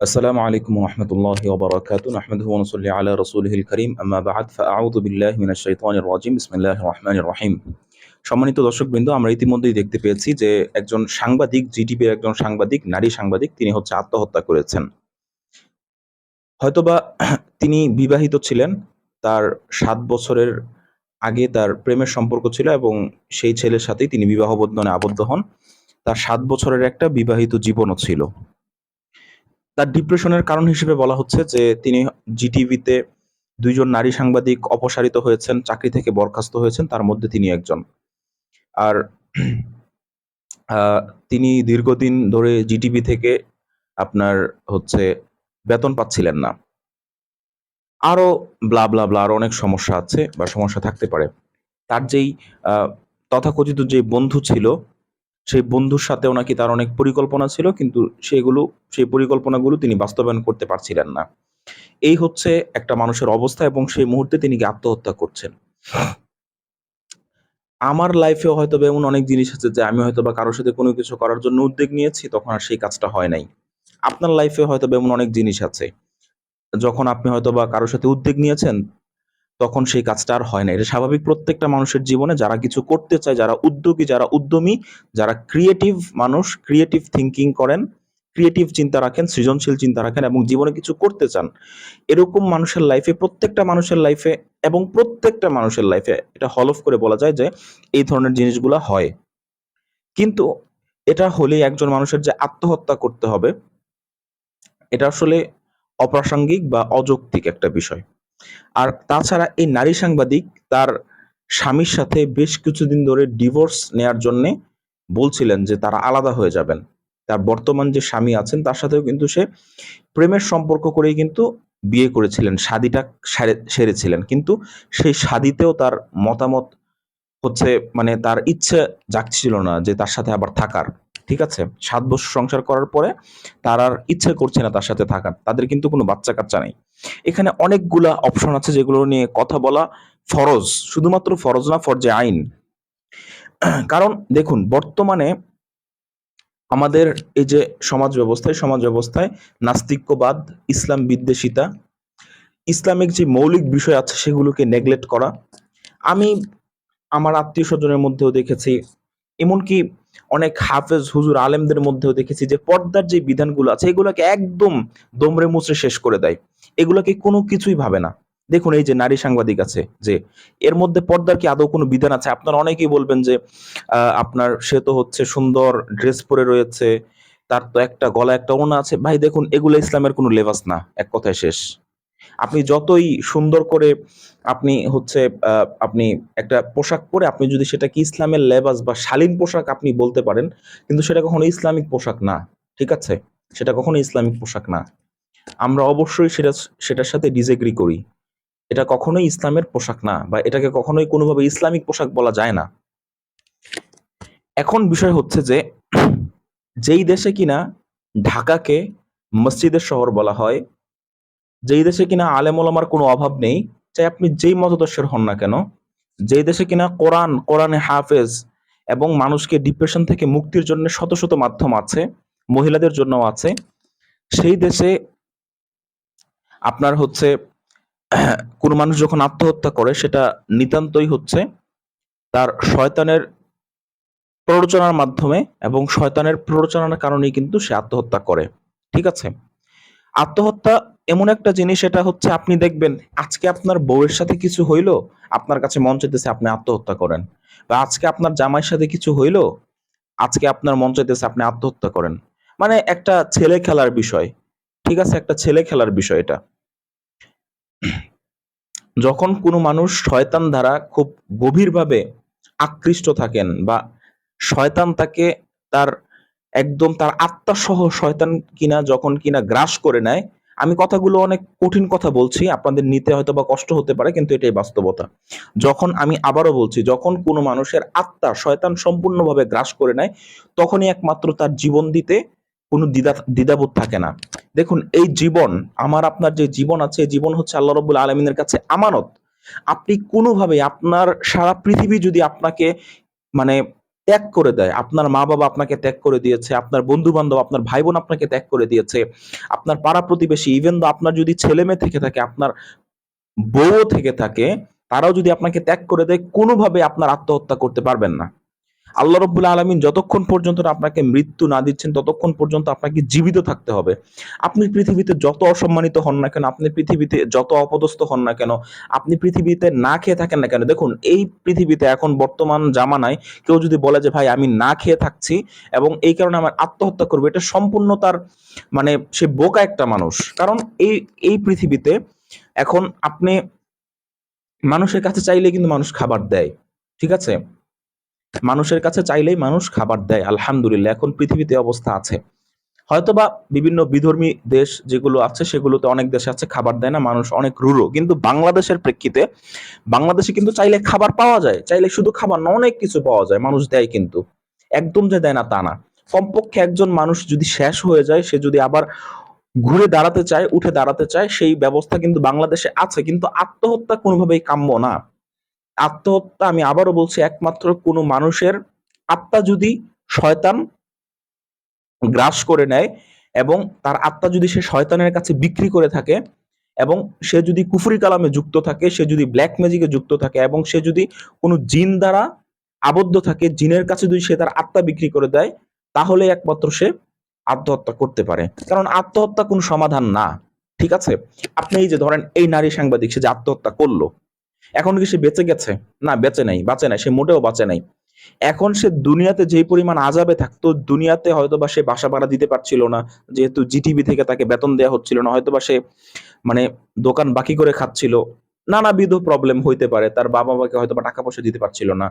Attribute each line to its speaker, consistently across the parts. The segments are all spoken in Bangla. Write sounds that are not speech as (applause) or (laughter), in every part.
Speaker 1: السلام عليكم ورحمة الله وبركاته نحمده ونصلي على رسوله الكريم أما بعد فأعوذ بالله من الشيطان الرجيم بسم الله الرحمن الرحيم সম্মানিত দর্শকবৃন্দ আমরা ইতিমধ্যেই দেখতে পেয়েছি যে একজন সাংবাদিক জিটিভির একজন সাংবাদিক নারী সাংবাদিক তিনি হচ্ছে আত্মহত্যা করেছেন হয়তোবা তিনি বিবাহিত ছিলেন তার সাত বছরের আগে তার প্রেমের সম্পর্ক ছিল এবং সেই ছেলের সাথেই তিনি বিবাহ বন্ধনে আবদ্ধ হন তার সাত বছরের একটা বিবাহিত জীবনও ছিল তার ডিপ্রেশনের কারণ হিসেবে বলা হচ্ছে যে তিনি জিটিভিতে দুইজন নারী সাংবাদিক অপসারিত হয়েছেন, চাকরি থেকে বরখাস্ত হয়েছেন, তার মধ্যে তিনি একজন। আর তিনি দীর্ঘদিন ধরে জিটিভি থেকে আপনার হচ্ছে বেতন পাচ্ছিলেন না। আরও ব্লা ব্লা ব্লা আরও অনেক সমস্যা আছে বা সমস্যা থাকতে পারে। তার যেই তথাকথিত যে বন্ধু ছিল সেই বন্ধুর সাথেও নাকি তার অনেক পরিকল্পনা ছিল, কিন্তু সেগুলো, সেই পরিকল্পনাগুলো তিনি বাস্তবায়ন করতে পারছিলেন না। এই হচ্ছে একটা মানুষের অবস্থা এবং সেই মুহূর্তে তিনি আত্মহত্যা করছেন। আমার লাইফেও হয়তো এমন অনেক জিনিস আছে যে আমি হয়তো বা কারোর সাথে কোনো কিছু করার জন্য উদ্যোগ নিয়েছি, তখন আর সেই কাজটা হয় নাই। আপনার লাইফে হয়তো এমন অনেক জিনিস আছে, যখন আপনি হয়তো বা কারোর সাথে উদ্যোগ নিয়েছেন তখন সেই কাজটা আর হয় না। এটা স্বাভাবিক প্রত্যেকটা মানুষের জীবনে। যারা কিছু করতে চায়, যারা উদ্যোগী, যারা উদ্যমী, যারা ক্রিয়েটিভ মানুষ ক্রিয়েটিভ থিঙ্কিং করেন ক্রিয়েটিভ চিন্তা রাখেন, সৃজনশীল চিন্তা রাখেন এবং জীবনে কিছু করতে চান, এরকম মানুষের লাইফে প্রত্যেকটা মানুষের লাইফে এবং প্রত্যেকটা মানুষের লাইফে এটা হলফ করে বলা যায় যে, এই ধরনের জিনিসগুলো হয়। কিন্তু এটা হলে একজন মানুষের যে আত্মহত্যা করতে হবে, এটা আসলে অপ্রাসঙ্গিক বা অযৌক্তিক একটা বিষয়। আর তাছাড়া এই নারী সাংবাদিক তার স্বামীর সাথে বেশ কিছুদিন ধরে ডিভোর্স নেয়ার জন্য বলছিলেন যে তারা আলাদা হয়ে যাবেন। তার বর্তমান যে স্বামী আছেন, তার সাথেও কিন্তু সে প্রেমের সম্পর্ক করেই কিন্তু বিয়ে করেছিলেন সারে- সেরেছিলেন। কিন্তু সেই শাদিতেও তার মতামত হচ্ছে মানে তার ইচ্ছে জাগছিল না যে তার সাথে আবার থাকার। ঠিক আছে? সাত বছর সংসার করার পরে তার আর ইচ্ছে করছে না তার সাথে থাকার। তাদের কিন্তু কোনো বাচ্চা কাচ্চা নেই। এখানে অনেকগুলা অপশন আছে যেগুলো নিয়ে কথা বলা ফরজ। শুধুমাত্র ফরজ না, ফরজে আইন। কারণ দেখুন, বর্তমানে আমাদের এই যে সমাজ ব্যবস্থায় সমাজ ব্যবস্থায় নাস্তিক্যবাদ, ইসলাম বিদ্বেষিতা, ইসলামিক যে মৌলিক বিষয় আছে সেগুলোকে নেগলেক্ট করা। আমি আমার আত্মীয় স্বজনের মধ্যেও দেখেছি এমনকি অনেক হাফেজ হুজুর আলেমদের মধ্যেও দেখেছি যে পর্দার যে বিধানগুলো আছে, এগুলোকে একদম দমরে মুচড়ে শেষ করে দেয়। এগুলোকে কোনো কিছুই ভাবে না। দেখুন, এই যে নারী সাংবাদিক আছে যে, এর মধ্যে পর্দার কি আদৌ কোনো বিধান আছে? আপনারা অনেকেই বলবেন যে আপনার সে তো হচ্ছে সুন্দর ড্রেস পরে রয়েছে, তার তো একটা গলা একটা ওনা আছে। ভাই, দেখুন, এগুলো ইসলামের কোনো লেবাস না, এক কথায় শেষ। আপনি যতই সুন্দর করে আপনি হচ্ছে আপনি একটা পোশাক পরে আপনি যদি সেটা কি ইসলামের লেবাস বা শালীন পোশাক আপনি বলতে পারেন, কিন্তু সেটা কখনো ইসলামিক পোশাক না, ঠিক আছে? সেটা কখনো ইসলামিক পোশাক না। আমরা অবশ্যই সেটা, সেটার সাথে ডিসএগ্রি করি। এটা কখনোই ইসলামের পোশাক না বা এটাকে কখনোই কোনোভাবে ইসলামিক পোশাক বলা যায় না। এখন বিষয় হচ্ছে যে, যেই দেশে কিনা ঢাকাকে মসজিদের শহর বলা হয় যেই দেশে কিনা আলেম ওলামার কোনো অভাব নেই, চাই আপনি যেই মতদর্শের হন না কেন, যেই দেশে কিনা কোরআন, কোরআনে হাফেজ এবং মানুষকে ডিপ্রেশন থেকে মুক্তির জন্য শত শত মাধ্যম আছে, মহিলাদের জন্য আছে, সেই দেশে আপনার হচ্ছে (clears throat) কোনো মানুষ যখন আত্মহত্যা করে, সেটা নিতান্তই হচ্ছে তার শয়তানের প্ররোচনার মাধ্যমে এবং শয়তানের প্ররোচনার কারণেই কিন্তু সে আত্মহত্যা করে, ঠিক আছে? আত্মহত্যা এমন একটা জিনিস এটা হচ্ছে আপনি দেখবেন, আজকে আপনার বউয়ের সাথে কিছু হইল, আপনার কাছে মন চাইতেছে আপনি আত্মহত্যা করেন। বা আজকে আপনার জামাইয়ের সাথে কিছু হইল, আজকে আপনার মন চাইতেছে আপনি আত্মহত্যা করেন। মানে একটা ছেলে খেলার বিষয়, ঠিক আছে? একটা ছেলে খেলার বিষয় এটা। যখন কোনো মানুষ শয়তান দ্বারা খুব গভীরভাবে আকৃষ্ট থাকেন বা শয়তান তাকে তার একদম তার আত্মা সহ শয়তান কিনা, যখন কিনা গ্রাস করে নেয়, আমি কথাগুলো অনেক কঠিন কথা বলছি, আপনাদের নিতে হয়তো বা কষ্ট হতে পারে, কিন্তু এটাই বাস্তবতা। যখন আমি আবারও বলছি, যখন কোনো মানুষের আত্মা শয়তান সম্পূর্ণভাবে গ্রাস করে নেয়, তখনই একমাত্র তার জীবন দিতে কোনো দ্বিধা, দ্বিধাবোধ থাকে না। দেখুন, এই জীবন, আমার আপনার যে জীবন আছে জীবন হচ্ছে আল্লাহ রবুল আলমিনের কাছে আমানত। আপনি কোনোভাবে আপনার সারা পৃথিবী যদি আপনাকে মানে ত্যাগ করে দেয়। আপনার মা বাবা আপনাকে ত্যাগ করে দিয়েছে, আপনার বন্ধু বান্ধব আপনার ভাই বোন আপনাকে ত্যাগ করে দিয়েছে, আপনার পাড়া প্রতিবেশী ইভেন দো আপনার যদি ছেলে মেয়ে থেকে থাকে, আপনার বউ থেকে থাকে, তারাও যদি আপনাকে ত্যাগ করে দেয়, কোনোভাবে আপনার আত্মহত্যা করতে পারবেন না। আল্লাহ রব্বুল আলমিন যতক্ষণ পর্যন্ত আপনাকে মৃত্যু না দিচ্ছেন, ততক্ষণ পর্যন্ত আপনাকে জীবিত থাকতে হবে। আপনি পৃথিবীতে যত অসম্মানিত হন না কেন, আপনি পৃথিবীতে যত অপদস্থ হন না কেন, আপনি পৃথিবীতে না খেয়ে থাকেন না কেন, দেখুন, এই পৃথিবীতে এখন বর্তমান জামানায় কেউ যদি বলে যে, ভাই, আমি না খেয়ে থাকছি এবং এই কারণে আমার আত্মহত্যা করব, এটা সম্পূর্ণ তার মানে সে বোকা একটা মানুষ। কারণ এই এই পৃথিবীতে এখন আপনি মানুষের কাছে চাইলে কিন্তু মানুষ খাবার দেয়। ঠিক আছে? মানুষের কাছে চাইলেই মানুষ খাবার দেয়, আলহামদুলিল্লাহ, এখন পৃথিবীতে অবস্থা আছে। হয়তোবা বিভিন্ন বিধর্মী দেশ যেগুলো আছে, সেগুলোতে অনেক দেশে আছে, খাবার দেয় না, মানুষ অনেক রুরো কিন্তু বাংলাদেশের প্রেক্ষিতে, বাংলাদেশে কিন্তু চাইলে খাবার পাওয়া যায়, চাইলে শুধু খাবার না, অনেক কিছু পাওয়া যায়, মানুষ দেয় কিন্তু। একদম যে দেয় না, তা না। কমপক্ষে একজন মানুষ যদি শেষ হয়ে যায়, সে যদি আবার ঘুরে দাঁড়াতে চায়, উঠে দাঁড়াতে চায়, সেই ব্যবস্থা কিন্তু বাংলাদেশে আছে, কিন্তু আত্মহত্যা কোনোভাবেই কাম্য না। আত্মহত্যা, আমি আবারও বলছি, একমাত্র কোনো মানুষের আত্মা যদি শয়তান গ্রাস করে নেয় এবং তার আত্মা যদি সে শয়তানের কাছে বিক্রি করে থাকে এবং সে যদি কুফরি কালামে যুক্ত থাকে, সে যদি ব্ল্যাক ম্যাজিকে যুক্ত থাকে এবং সে যদি কোনো জিন দ্বারা আবদ্ধ থাকে, জিনের কাছে যদি সে তার আত্মা বিক্রি করে দেয় তাহলে একমাত্র সে আত্মহত্যা করতে পারে। কারণ আত্মহত্যা কোনো সমাধান না, ঠিক আছে? আপনি এই যে ধরেন, এই নারী সাংবাদিক, সে যে আত্মহত্যা করল এখন কি সে বেঁচে গেছে? না, বেঁচে নাই, বাঁচে নাই, সে মোটেও বাঁচে নাই। এখন সে দুনিয়াতে যেই পরিমাণ আজাবে থাকতো, দুনিয়াতে হয়তো বা সে বাসা ভাড়া দিতে পারছিল না, যেহেতু জিটিভি থেকে তাকে বেতন দেওয়া হচ্ছিল না হয়তো বা সে মানে দোকান বাকি করে খাচ্ছিল। নানাবিধ প্রবলেম হইতে পারে, তার বাবা মাকে হয়তো বা টাকা পয়সা দিতে পারছিল না।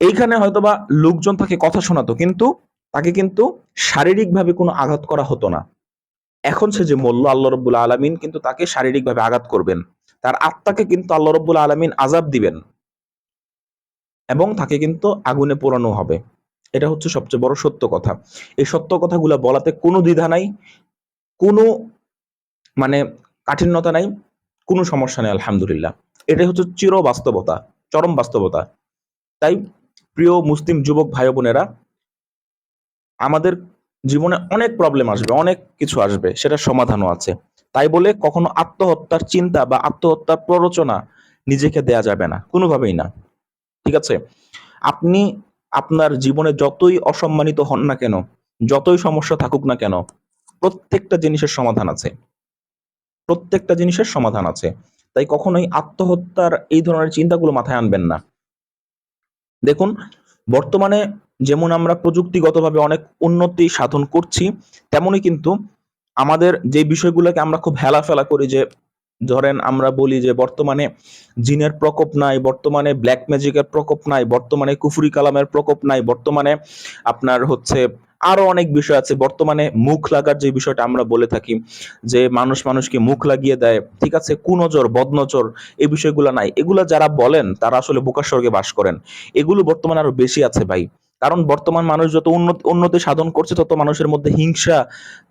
Speaker 1: এইখানে হয়তোবা লোকজন তাকে কথা শোনাতো, কিন্তু তাকে কিন্তু শারীরিকভাবে কোনো আঘাত করা হতো না। এখন সে যে মল্ল আল্লাহ রব্বুল আলমিন, কিন্তু তাকে শারীরিকভাবে আঘাত করবেন। তার আত্মাকে কিন্তু আল্লাহ রব্বুল আলমিন আজাব দিবেন। এবং তাকে কিন্তু আগুনে পোড়ানো হবে। এটা হচ্ছে সবচেয়ে বড় সত্য কথা। এই সত্য কথাগুলো বলাতে কোনো দ্বিধা নাই, কোনো মানে কাঠিন্যতা নাই, কোনো সমস্যা নেই, আলহামদুলিল্লাহ। এটাই হচ্ছে চির বাস্তবতা, চরম বাস্তবতা। তাই প্রিয় মুসলিম যুবক ভাই বোনেরা আমাদের জীবনে অনেক প্রবলেম আসবে, অনেক কিছু আসবে সেটা সমাধানও আছে। তাই বলে কখনো আত্মহত্যার চিন্তা বা আত্মহত্যার প্ররোচনা নিজেকে দেয়া যাবে না, কোনোভাবেই না। ঠিক আছে? আপনি আপনার জীবনে যতই অসম্মানিত হন না কেন, যতই সমস্যা থাকুক না কেন, প্রত্যেকটা জিনিসের সমাধান আছে। প্রত্যেকটা জিনিসের সমাধান আছে। তাই কখনোই আত্মহত্যার এই ধরনের চিন্তাগুলো মাথায় আনবেন না। দেখুন, বর্তমানে যেমন আমরা প্রযুক্তিগতভাবে অনেক উন্নতি সাধন করছি, তেমনই কিন্তু আমাদের যে বিষয়গুলোকে আমরা খুব হেলা ফেলা করি যে, ধরেন আমরা বলি যে, বর্তমানে জিনের প্রকোপ নাই, বর্তমানে ব্ল্যাক ম্যাজিকের প্রকোপ নাই, বর্তমানে কুফুরি কালামের প্রকোপ নাই, বর্তমানে আপনার হচ্ছে আরও অনেক বিষয় আছে। বর্তমানে মুখ লাগার যে বিষয়টা আমরা বলে থাকি, যে মানুষ মানুষকে মুখ লাগিয়ে দেয়, ঠিক আছে? কুনজর, বদনজর এই বিষয়গুলো নাই। এগুলো যারা বলেন, তারা আসলে বোকার স্বর্গে বাস করেন। এগুলো বর্তমানে আরও বেশি আছে ভাই। কারণ বর্তমান মানুষ যত উন্নতি উন্নতি সাধন করছে, তত মানুষের মধ্যে হিংসা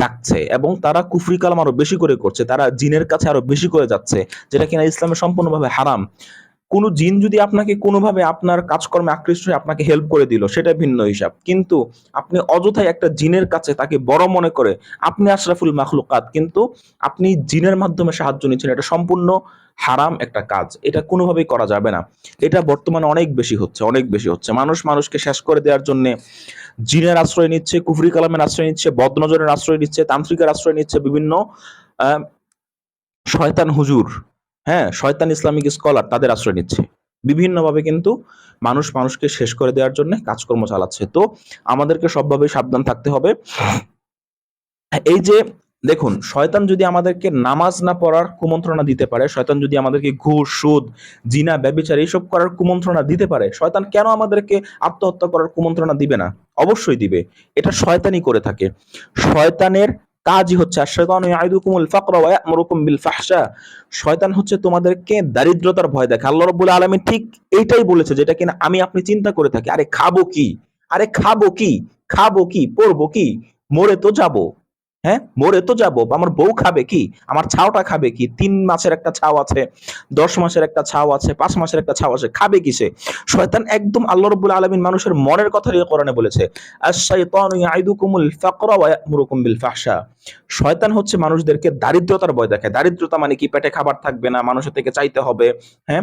Speaker 1: জাগছে এবং তারা কুফরি কালাম আরও বেশি করে করছে। তারা জিনের কাছে আরও বেশি করে যাচ্ছে, যেটা কিনা ইসলামে সম্পূর্ণভাবে হারাম। কোন জিন যদি আপনাকে কোনোভাবে আপনার কাজকর্মে আকৃষ্ট হয়ে আপনাকে হেল্প করে দিল, সেটা ভিন্ন হিসাব। কিন্তু আপনি অযথাই একটা জিনের কাছে তাকে বড় মনে করে, আপনি আশরাফুল মাখলুকাত, কিন্তু আপনি জিনের মাধ্যমে সাহায্য নিচ্ছেন, এটা সম্পূর্ণ হারাম একটা কাজ। এটা কোনোভাবেই করা যাবে না। এটা বর্তমানে অনেক বেশি হচ্ছে, অনেক বেশি হচ্ছে। মানুষ মানুষকে শেষ করে দেওয়ার জন্য জিনের আশ্রয় নিচ্ছে, কুফরি কালামের আশ্রয় নিচ্ছে, বদনজরের আশ্রয় নিচ্ছে, তান্ত্রিকের আশ্রয় নিচ্ছে বিভিন্ন শয়তান হুজুর। হ্যাঁ শয়তান ইসলামিক স্কলার তাদের আশ্রয় নিচ্ছে। বিভিন্নভাবে কিন্তু মানুষ মানুষকে শেষ করে দেওয়ার জন্য কাজকর্ম চালাচ্ছে। তো আমাদেরকে সবভাবে সাবধান থাকতে হবে। এই যে, দেখুন, শয়তান যদি আমাদেরকে নামাজ না পড়ার কুমন্ত্রণা দিতে পারে, শয়তান যদি আমাদেরকে ঘুষ, সুদ, জিনা, ব্যবিচার এইসব করার কুমন্ত্রণা দিতে পারে, শয়তান কেন আমাদেরকে আত্মহত্যা করার কুমন্ত্রণা দিবে না? অবশ্যই দিবে। এটা শয়তানই করে থাকে। শয়তানের কাজই হচ্ছে শয়তান ইয়াইদুকুমুল ফাকরা ওয়া ইয়ামুরুকুম বিল ফাহশা শয়তান হচ্ছে তোমাদেরকে দারিদ্রতার ভয় দেখে আল্লাহ রাব্বুল আলামিন ঠিক এইটাই বলেছে যেটা কিনা আমি আপনি চিন্তা করে থাকি। আরে খাব কি? আরে খাব কি? খাব কি? পরবো কি? মরে তো যাব। হ্যাঁ? মরে তো যাব। আমার বউ খাবে কি? আমার ছাওটা খাবে কি? তিন মাসের একটা ছাও আছে, দশ মাসের একটা ছাও আছে, পাঁচ মাসের একটা ছাও আছে, খাবে কিসে? শয়তান একদম আল্লাহ রব্বুল আলমিন মানুষের মনের কথা দিয়ে কোরআনে বলেছে শয়তান হচ্ছে মানুষদেরকে দারিদ্রতার ভয় দেখায়। দারিদ্রতা মানে কি? পেটে খাবার থাকবে না, মানুষের থেকে চাইতে হবে হ্যাঁ?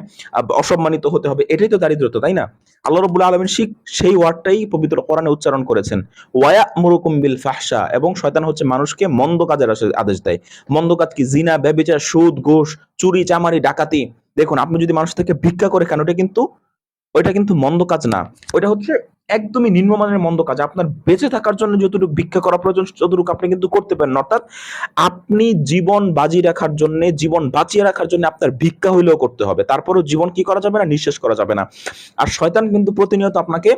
Speaker 1: অসম্মানিত হতে হবে। এটাই তো দারিদ্রতা, তাই না? আল্লাহ রব্বুল আলমিন শিখ সেই ওয়ার্ডটাই পবিত্র কোরআনে উচ্চারণ করেছেন, ওয়া মুরুকুম বিল ফাহশা। এবং শয়তান হচ্ছে মানুষকে মন্দ কাজের আদেশ দেয়। মন্দ কাজ কি? জিনা ব্যভিচার সুদ, ঘোষ, চুরি, চামারি, ডাকাতি। দেখুন, আপনি যদি মানুষ থেকে ভিক্ষা করে খান, ওটা কিন্তু ওইটা কিন্তু মন্দ কাজ না। ওইটা হচ্ছে একদমই নিম্নমানের মন্দ কাজ। আপনার বেঁচে থাকার জন্য যতটুকু ভিক্ষা করা প্রয়োজন, ততটুকু আপনি কিন্তু করতে পারেন। অর্থাৎ আপনি জীবন বাজি রাখার জন্য, জীবন বাঁচিয়ে রাখার জন্য আপনার ভিক্ষা হইলেও করতে হবে। তারপরেও জীবন কি করা যাবে না? নিঃশেষ করা যাবে না। আর শয়তান কিন্তু প্রতিনিয়ত আপনাকে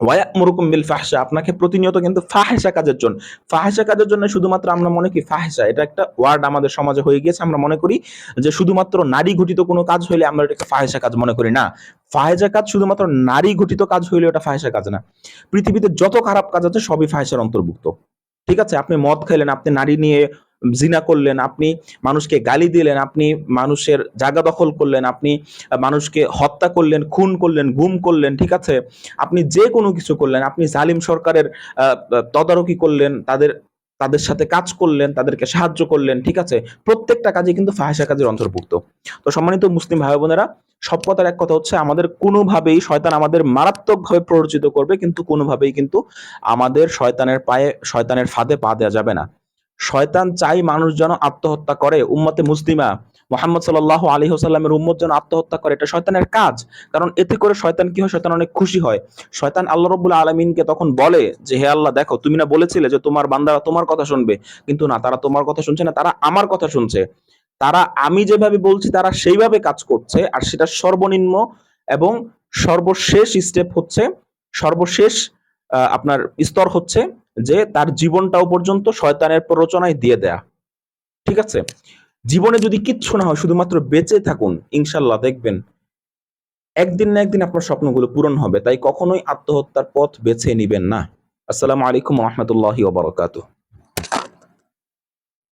Speaker 1: ওয়ায়ামুরুকুম বিল ফাহশা, আপনাকে প্রতিনিয়ত কিন্তু ফাহেসা কাজের জন্য ফাহেসা কাজের জন্য শুধুমাত্র আমরা মনে করি ফাহেসা এটা একটা ওয়ার্ড আমাদের সমাজে হয়ে গিয়েছে, আমরা মনে করি যে শুধুমাত্র নারী ঘটিত কোনো কাজ হইলে আমরা এটাকে ফাহেসা কাজ মনে করি না। ফাহেসা কাজ শুধুমাত্র নারী ঘটিত কাজ হইলে ওটা ফাহেসা কাজ না। পৃথিবীতে যত খারাপ কাজ আছে সবই ফাহেসার অন্তর্ভুক্ত। ঠিক আছে, আপনি মদ খাইলেন, আপনি নারী নিয়ে জিনা করলেন, আপনি মানুষকে গালি দিলেন, আপনি মানুষের জায়গা দখল করলেন, আপনি মানুষকে হত্যা করলেন, খুন করলেন, গুম করলেন, ঠিক আছে? আপনি যে কোনো কিছু করলেন, আপনি জালিম সরকারের তদারকি করলেন, তাদের তাদের সাথে কাজ করলেন, তাদেরকে সাহায্য করলেন, ঠিক আছে? প্রত্যেকটা কাজে কিন্তু ফাহেসা কাজের অন্তর্ভুক্ত। তো সম্মানিত মুসলিম ভাই বোনেরা সব কথার এক কথা হচ্ছে, আমাদের কোনোভাবেই শয়তান আমাদের মারাত্মকভাবে প্ররোচিত করবে, কিন্তু কোনোভাবেই কিন্তু আমাদের শয়তানের পায়ে, শয়তানের ফাঁদে পা দেওয়া যাবে না। শয়তান চাই মানুষ যেন আত্মহত্যা করে। উম্মতে মুসলিমা, মোহাম্মদ সাল্লাহ আলী হোসাল্লামের উম্মত যেন আত্মহত্যা করে, এটা শয়তানের কাজ। কারণ এতে করে শয়তান কি হয়? শয়তান অনেক খুশি হয়। শয়তান আল্লাহ রব্বুল আলমিনকে তখন বলে যে, হে আল্লাহ, দেখো, তুমি না বলেছিলে যে, তোমার বান্দারা তোমার কথা শুনবে। কিন্তু না, তারা তোমার কথা শুনছে না, তারা আমার কথা শুনছে। তারা আমি যেভাবে বলছি, তারা সেইভাবে কাজ করছে। আর সেটা সর্বনিম্ন এবং সর্বশেষ স্টেপ হচ্ছে, সর্বশেষ আপনার স্তর হচ্ছে যে তার জীবনটাও পর্যন্ত শয়তানের প্ররোচনায় দিয়ে দেয়া। ঠিক আছে? জীবনে যদি কিচ্ছু না হয়, শুধুমাত্র বেঁচে থাকুন, ইনশাল্লাহ দেখবেন একদিন না একদিন আপনার স্বপ্নগুলো পূরণ হবে। তাই কখনোই আত্মহত্যার পথ বেছে নিবেন না। আসসালামু আলাইকুম রহমতুল্লাহ ওবরাকাতুহ